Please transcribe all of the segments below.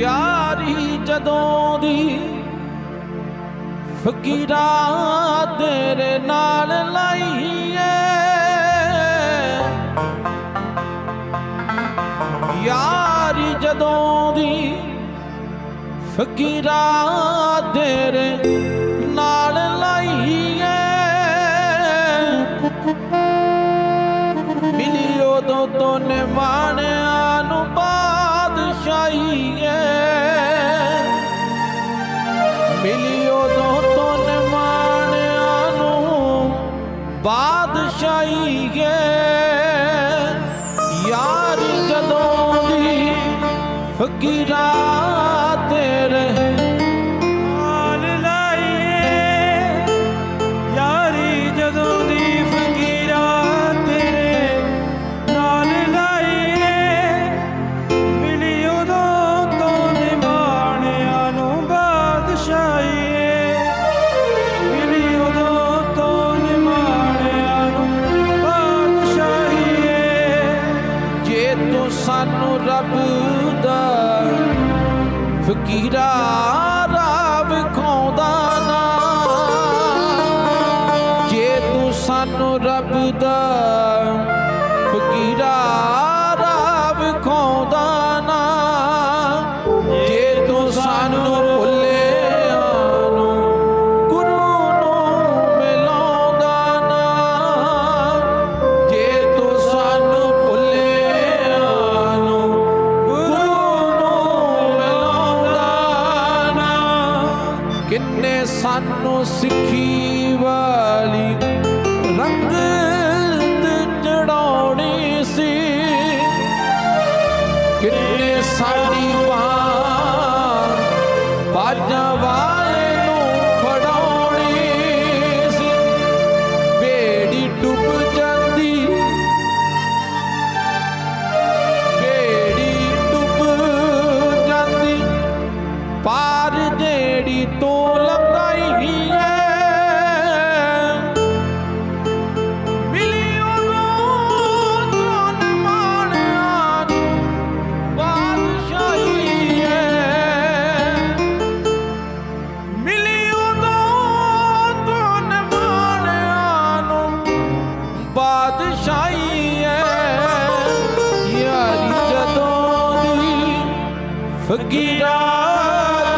ਯਾਰੀ ਜਦੋਂ ਦੀ ਫਕੀਰਾ ਤੇਰੇ ਨਾਲ ਲਾਈਏ। ਯਾਰੀ ਜਦੋਂ ਦੀ ਫਕੀਰਾ ਤੇਰੇ ਨਾਲ ਲਾਈਏ। ਮਿਲੀ ਉਦੋਂ ਤੋਂ ਨਿਮਾਣਿਆਂ ਮਿਲੀ ਉਦੋਂ ਤੋਂ ਨਿਮਾਣਿਆਂ ਨੂੰ। ਬਾਦਸ਼ਾਹੀ ਏ। ਯਾਰ ਜਦੋਂ ਦੀ ਫਕੀਰਾ ਸਾਨੂੰ ਰੱਬ ਦਾ ਫਕੀਰਾ ਰਾਹ ਖੋਦਾ ਨਾ। ਜੇ ਤੂੰ ਸਾਨੂੰ ਰੱਬ ਦਾ ਕਿੰਨੇ ਸਾਨੂੰ ਸਿੱਖੀ ਵਾਲੀ ਰੰਗਤ ਚੜਾਉਣੀ ਸੀ। ਕਿੰਨੇ ਸਾਡੀ ਬਾਹ ਬਾਜਾਂ ਜਿਹੜੀ ਤੋਂ ਲੰਘਾਈ ਹੈ। ਮਿਲੀ ਉਦੋਂ ਧਨ ਮਾਣਿਆ ਬਾਦਸ਼ਾਹੀ ਹੈ। ਮਿਲੀ ਉਦੋਂ ਧਨ ਮਾਣਿਆ ਨੂੰ ਬਾਦਸ਼ਾਹੀ ਹੈ। ਯਾਰੀ ਜਦੋਂ ਦੀ ਫਕੀਰਾ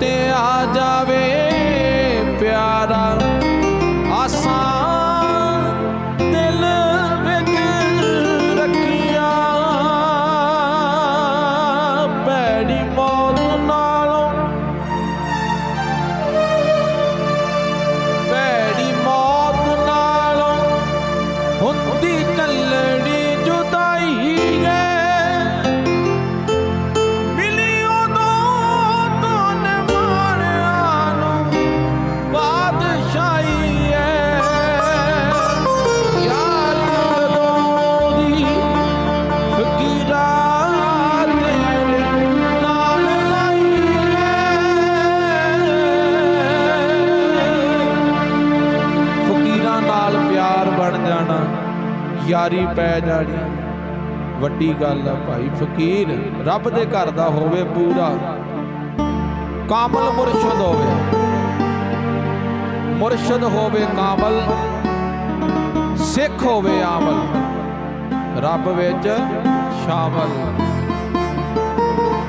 ਤੇ ਆ ਯਾਰੀ ਪੈ ਜਾਣੀ। ਵੱਡੀ ਗੱਲ ਆ ਭਾਈ, ਫਕੀਰ ਰੱਬ ਦੇ ਘਰ ਦਾ ਹੋਵੇ ਪੂਰਾ। ਕਾਮਲ ਮੁਰਸ਼ਦ ਹੋਵੇ। ਮੁਰਸ਼ਦ ਹੋਵੇ ਕਾਮਲ, ਸਿੱਖ ਹੋਵੇ ਆਮਲ। ਰੱਬ ਵਿੱਚ ਸ਼ਾਮਲ।